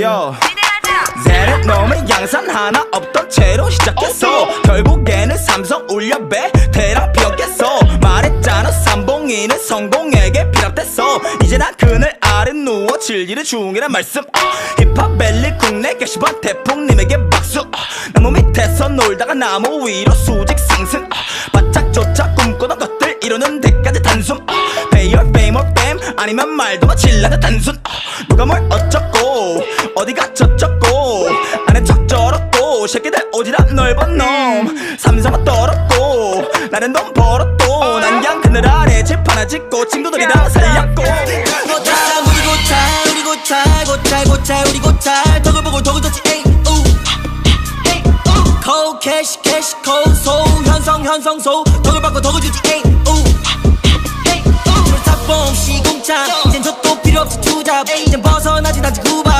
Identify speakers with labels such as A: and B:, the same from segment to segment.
A: 요 쟤는 놈의 양산 하나 없던 채로 시작했어. 결국에는 삼성 울려 베테랑 피었겠어. 말했잖아 삼봉이는 성공에게 피랍됐어. 이제 난 그늘 아래 누워 질리는 중이란 말씀. 아, 힙합 벨리 국내 게시판 태풍님에게 박수. 아, 나무 밑에서 놀다가 나무 위로 수직 상승. 아, 바짝조차 꿈꾸던 것들 이루는 데 아니면 말도 마 질라는 단순. 아, 누가 뭘 어쩌고 어디가 저쩌고 나는 적절었고 새끼들 오지랖 넓은 놈. 삼성아 떨었고 나는 돈 벌었고 난 그냥 그늘 아래 집 하나 짓고 친구들이랑 살렸고.
B: 고찰 우리 고찰 우리 고찰 고찰 고찰 우리 고찰 덕을 보고 덕을 뒀지 에이 우 에이 우 캐시 캐시 콜소 현성 현성 소 덕을 받고 덕을 주지 에이 저도 필요 없이 투잡. 이젠 벗어나지 나지 구박.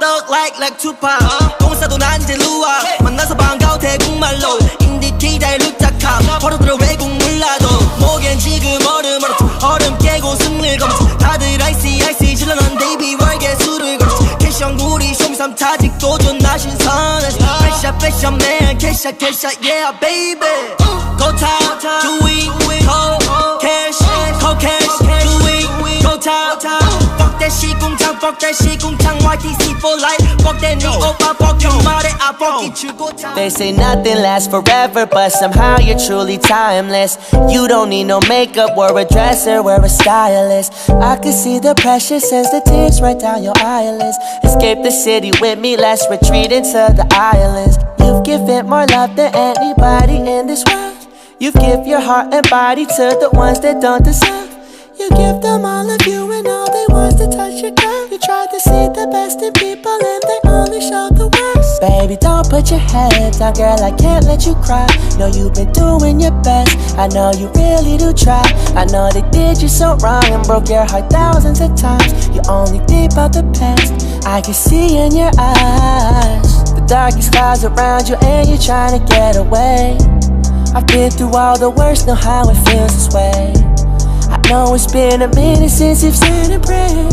B: Thug like like Tupac. 똥을 싸도 난 이제 루아. 만나서 반가워 대국말로. 인디 기자의 룩작함 벌어들어 외국 몰라도. 목엔 지금 얼음 얼어 얼음 깨고 승을 검지 다들 아이씨 아이씨 질러 넌 데이비 월계 술을 걸지 캐션 구리 쇼미삼 타직 도전 신선해 패션 패션맨. 캐샤 캐샤 yeah baby. 고타 주위 코 캐시 코캐 that shit that shit for that you fuck
C: say nothing lasts forever, but somehow you're truly timeless. You don't need no makeup, wear a dresser, wear a stylist. I can see the pressure sends the tears right down your eyelids. Escape the city with me, let's retreat into the islands. You've given more love than anybody in this world. You give your heart and body to the ones that don't deserve. You give them all of you and all want to touch your curve. You try to see the best in people and they only show the worst. Baby, don't put your head down, girl. I can't let you cry. Know you've been doing your best. I know you really do try. I know they did you so wrong and broke your heart thousands of times. You only think about the past. I can see in your eyes the darkest clouds around you, and you're trying to get away. I've been through all the worst, know how it feels this way. I know it's been a minute since you've said a prayer.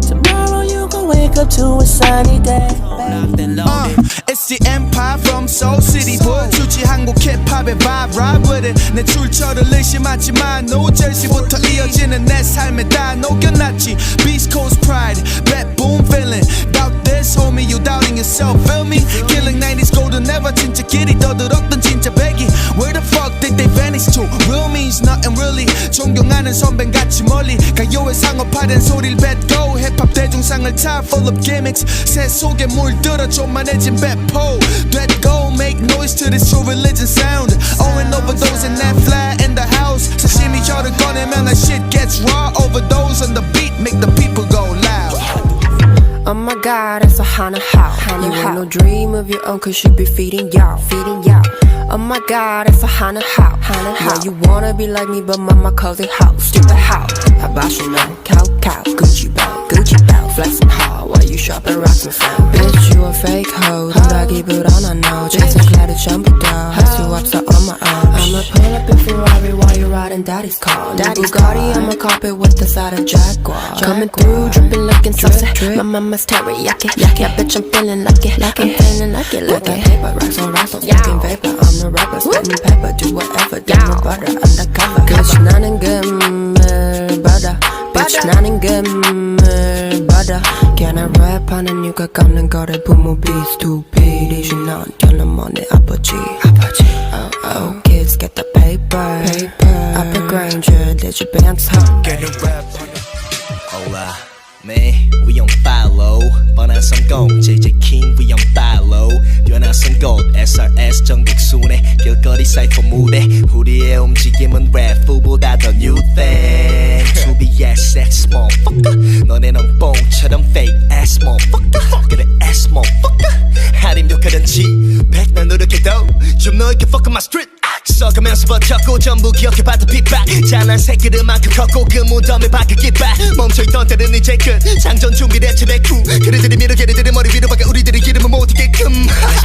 C: Tomorrow you gon' wake up to a sunny day.
D: Uh, it's the empire from Soul City 보여주지 한국 힙합의 vibe ride with it 내 출처를 의심하지만 노절시부터 이어지는 내 삶에 다 녹여놨지 Beast Coast pride bad boom feeling Doubt this homie you doubting yourself feel me Killing 90s golden never 진짜 길이 떠들었던 진짜 배기 Where the fuck did they vanish to Real means nothing really 존경하는 선배같이 멀리 가요의 상업화된 소리를 뱉고 힙합 대중상을 타 full of gimmicks 새 속에 물들어 좀만해진 배포 됐고 make noise to this true religion sound Owing overdose in that fly in the house 사심이 혀를 꺼내면 that shit gets raw Overdose on the beat make the people go loud
E: Oh my god, it's a haunted house. You ain't no dream of your own, cause you be feeding y'all, feeding y'all. Oh my god, it's a haunted house. Yeah, you wanna be like me, but mama calls it house. Stupid house. How about you know? Cow, cow, Gucci belt, Gucci belt. Flexing hard while you shopping rocks and stuff. Bitch, you a fake hoe. 나 기분 안 know. Jason Clare 전부 다할수 없어 on my own. I'ma pull up in Ferrari while you riding daddy's car. Daddy's Bugatti, I'ma cop it with the side of Jaguar. Coming through, dripping, looking saucy. My mama's teriyaki. Yeah, bitch, I'm feeling like it. I'm feeling like it. Like it. Paper, rocks on rocks on fucking vapor. I'm the rapper, spitting paper, do whatever. Damn butter, undercover. Bitch, 나는 금을 받아. Bitch, 나는 금을 받아. 걔나 랩하는 이유가 깎는 거래 부모 be stupid. 이제 넌 결론 뭐내 아버지. 아버지. Oh, oh, kids get the paper. Paper. 앞에 Granger, 내 주변 성.
D: Get a rap on it
F: Hola, man, we on follow 뻔한 성공, JJ King, we on follow 뛰어나선 곳, SRS 전국 순회 길거리 사이퍼 무대 우리의 움직임은 랩 후보다 더 new thing To be ass ass motherfucker 너네 넌 뽕처럼 fake ass motherfucker 그래 ass motherfucker 하림도 그런지 백날 노력해도 좀 넓게 fuck my street 썩으면서 버텼고 전부 기억해봤던 핍박 잘난 새끼들만큼 컸고 그 무덤에 박혀 깃발 멈춰있던 때는 이제 끝. 장전 준비를 했지 내쿠 그들이 밀어 걔네들의 머리 위로 박아 우리들의 기름은 못이게끔.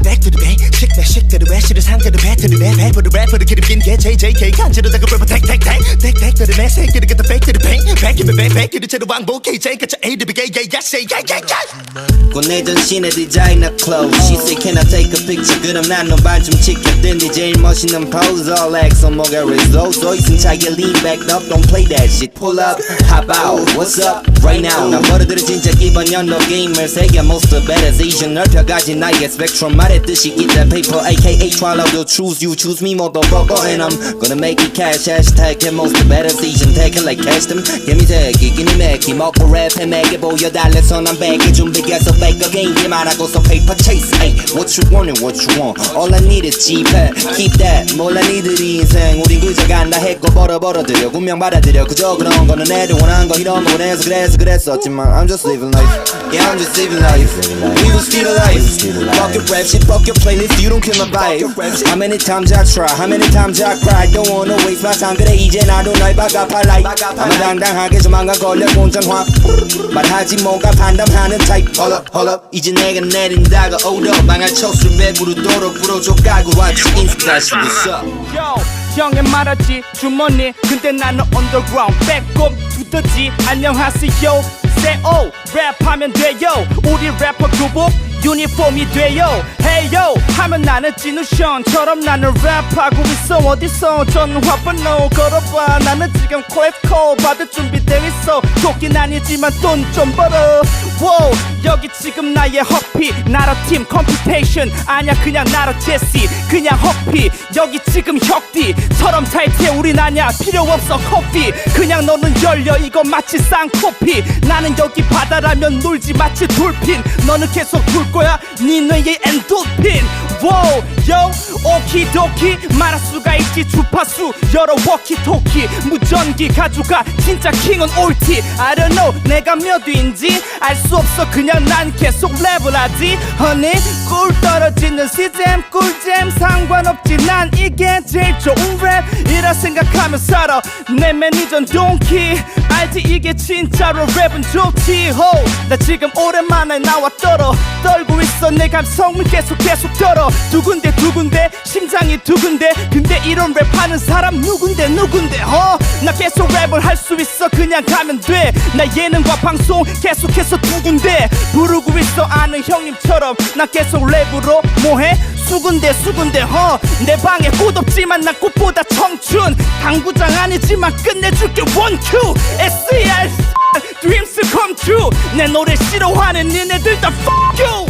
F: Back to the bay 식대 식대로 왜 실을 상대로 배틀을 해 래퍼를 래퍼를 기름긴 게 JJK 간지로 다그 래퍼 택택택 택택들의 매 새끼를 그다 백들을 뱅 백이면 백 백기를 채로 왕복 KJ 가짜 A to B gay yeah yeah say yeah yeah yeah
G: 입고 내 전신에 디자이너 clothes She said can I take a picture 그럼 난너 발좀 지켜든지 제일 멋있는 pose all X 손목에 result 서 있은 차에 lean back up don't play that shit pull up hop out what's up right now 난 버릇들은 진짜 이번 연도 게임을 세계 most the better Asian 넓혀가진 나의 spectrum 말했듯이 get that paper aka swallow the truth you choose me motherfucker and I'm gonna make it cash hashtag get most the better Asian take it like cash them give me tag 끼니 맥기 먹고 랩해 맥에 보여달래서 난 백에 준비해서 fake a game 게임 안 하고서 paper chase ay what you want and what you want all I need is Gpad keep that 몰라 니들이 인생 우린 그저 간다 했고 벌어 벌어들여 운명 받아들여 그저 그런 거는 애들 원한 거 이런 거 원해서 그래서 그랬었지만 I'm just living life yeah I'm just living life we will still alive fuck your rap shit fuck your playlist you don't kill my vibe how many times I try how many times I cry don't wanna waste my time 그래 이제 나도 널 바꿔팔라이 아마 당당하게 조만간 걸려 공정화 말하지 뭐가 판단하는 타입 Hold up hold up 이제 내가 내린다가 hold up 망할 랩으로 도로 불어줘 깔고 왔지 인스타 시 what's up
H: Yo, 형의 말하지 주머니 근데 나는 underground 배꼽 두더지? 안녕하세요. oh 랩하면 돼요. 우리 래퍼 교복 유니폼이 돼요. yo 하면 나는 진우션처럼 나는 랩하고 있어. 어디서 전화 번호 걸어봐. 나는 지금 콜 받을 준비되어 있어. 도끼는 아니지만 돈 좀 벌어. Wow, 여기 지금 나의 허피. 나라 팀 컴퓨테이션. 아냐 그냥 나라 제시. 그냥 허피. 여기 지금 혁디처럼 타이트해 우린 아냐. 필요 없어 커피. 그냥 너는 열려. 이거 마치 쌍코피. 나는 여기 바다라면 놀지 마치 돌핀. 너는 계속 돌 거야. 네 뇌에 엔돌핀 wow, 오키도키. 말할 수가 있지 주파수. 여러 워키토키. 무전기 가져가. 진짜 킹은 옳지. I don't know 내가 몇 위인지. 알 수 없어 그냥 난 계속 랩을 하지. 허니 꿀 떨어지는 시잼 꿀잼. 상관없지 난 이게 제일 좋은 랩이라 생각하며 살아. 내 매니저 동키 알지? 이게 진짜로 랩은 좋지 호나 지금 오랜만에 나와 떨어. 떨고 있어. 내 감성을 계속 계속 떨어. 두근데 두근데 심장이 두근데. 근데 이런 랩하는 사람 누군데 누군데 어나 계속 랩을 할 수 있어. 그냥 가면 돼나 예능과 방송 계속해서 두군데. 부르고 있어. 아는 형님처럼. 나 계속 랩으로 뭐해 수군데 수군데 허내 방에 꽃 없지만 난 꽃보다 청춘. 당구장 아니지만 끝내줄게 원큐 SER dreams come true. 내 노래 싫어하는 니네들 다 fuck you.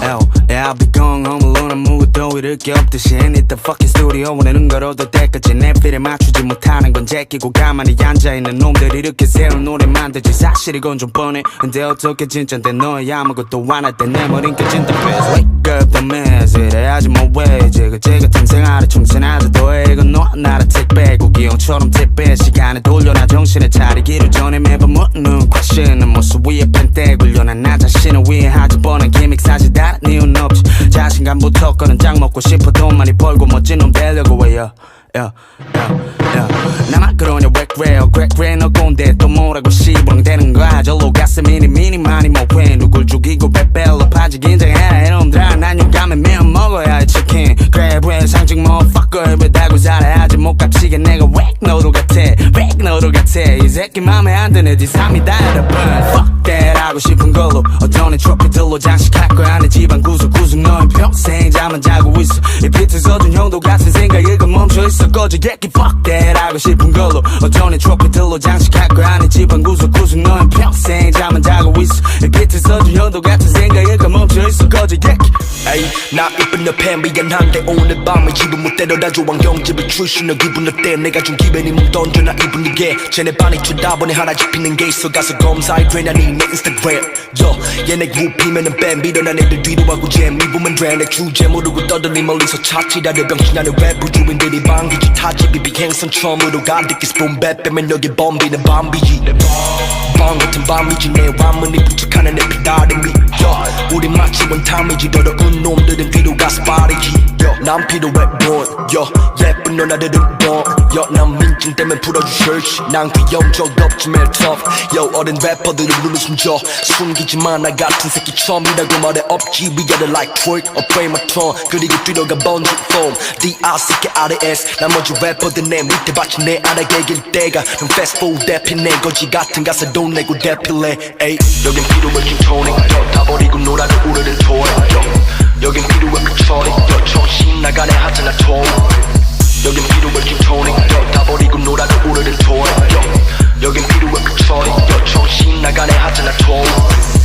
I: L, yeah, I'll be going home alone. 아무것도 잃을 게 없듯이 Hit the fucking studio. 오늘은 걸어도 때까지 내 필에 맞추지 못하는 건 제끼고 가만히 앉아있는 놈들이 이렇게 새로운 노래 만들지. 사실 이건 좀 뻔해 근데 어떻게 진짠데 너의 아무것도 안할때내 머린 깨진다 패스 Wake up the mess 이래야지 뭐 왜 지그재 같은 생활에 충실하자 더해. 이건 너와 나라 택배고 기용처럼 택배. 시간을 돌려놔. 정신을 차리기를 전에 매번 묻는 question은 모습 위에 펜대 굴려놔. 나 자신을 위해 하지 뻔한 기믹 사실 다른 이유는 없지. 자신감부터 거는 짱 먹고 싶어. 돈 많이 벌고 멋진 놈 되려고 해요 야, 야, 야. 나만 그러냐 왜 그래요 그래 그래 너 꼰대 또 뭐라고 시부렁대는 거야? 절로 가슴 미니 미니 많이 못해 누굴 죽이고 베벨로 파지 긴장해 이놈들아. 난 용감해 매운 먹어야 할 치킨. 그래 왜 상징 motherfucker. 왜 달고 살아야지 못 갇히게 내가 왜 같아 이 새끼 맘에 안 드네 네 삶이 다 여러분 fuck that 하고 싶은 걸로. 애 트로피들로 장식할 거야. 내 집안 구석구석 너는 평생 잠만 자고 있어. 이 비트 서준 형도 같은 생각에 그 멈춰있어. 꺼져 개끼 fuck that 하고 싶은 걸로. 애 트로피들로 장식할 거야. 내 집안 구석구석 너는 평생 잠만
G: 나 이쁜 옆에 미안한데 오늘 밤에 집은 못 데려다줘 왕경집에 출신을 기분 어때? 내가 준 기분이 못 던져나 이분 이게. 쟤네 반이 쳐다보네 하나 잡히는 게 있어. 가서 검사해 되냐니 내 인스타그램. 저 얘네 굽히면은 뱀 밀어난 애들 뒤로 하고 잼. 입으면 돼내 주제 모르고 떠들니 멀리서 차치라를 병신하는 랩을 주인들이 방귀지 타지 비비 행선 처음으로 가득히 스폰 배 빼면 여기 범비는 밤비지. 밤 같은 밤이지 내 완문이 부족하는 내 피다름이. 여 우리 마치 원탐이지. 더러운 놈들 은 뒤로 가서 빠르지 여난 필요해 본여? 예쁜 누나들은 bon여난 민증 때문에 셔츠 난 없지 매일 tough. 여 어린 래퍼들은 눈을 숨져 숨기지만 나 같은 새끼 처음이라고 말해 없지. We got it like twerk or play my tongue 그리고 뛰어가 번지 폼 D-R-C-K R-S 나머지 래퍼들 내 밑에 받쳐 내 아래 개길 때가. 넌 fast food 대피 내 거지 같은 가사 돈 내고 대필래 에이 여긴 필요해 진 토닉 다 버리고 노래
J: 소리 여 정신 나가네 하잖아 톤 여긴 필요해 킹토닉 다 버리고 놀아도 오르는 톤 여긴 필요해 그 소리 여 정신 나가네 하잖아 톤